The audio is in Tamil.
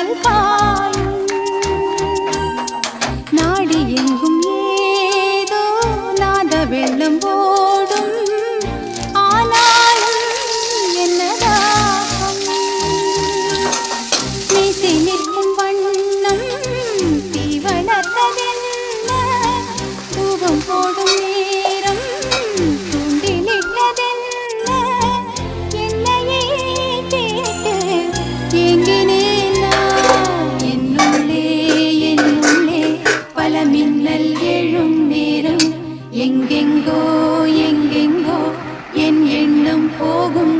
கடல் பாயும் நாடு எங்கும் ஏதோ நாத வெள்ளம் ஓடும் ஆனாலும் என்னதாகும்? மீசை மின்னல் எழும் நேரம். எங்கெங்கோ எங்கெங்கோ என் எண்ணம் போகும்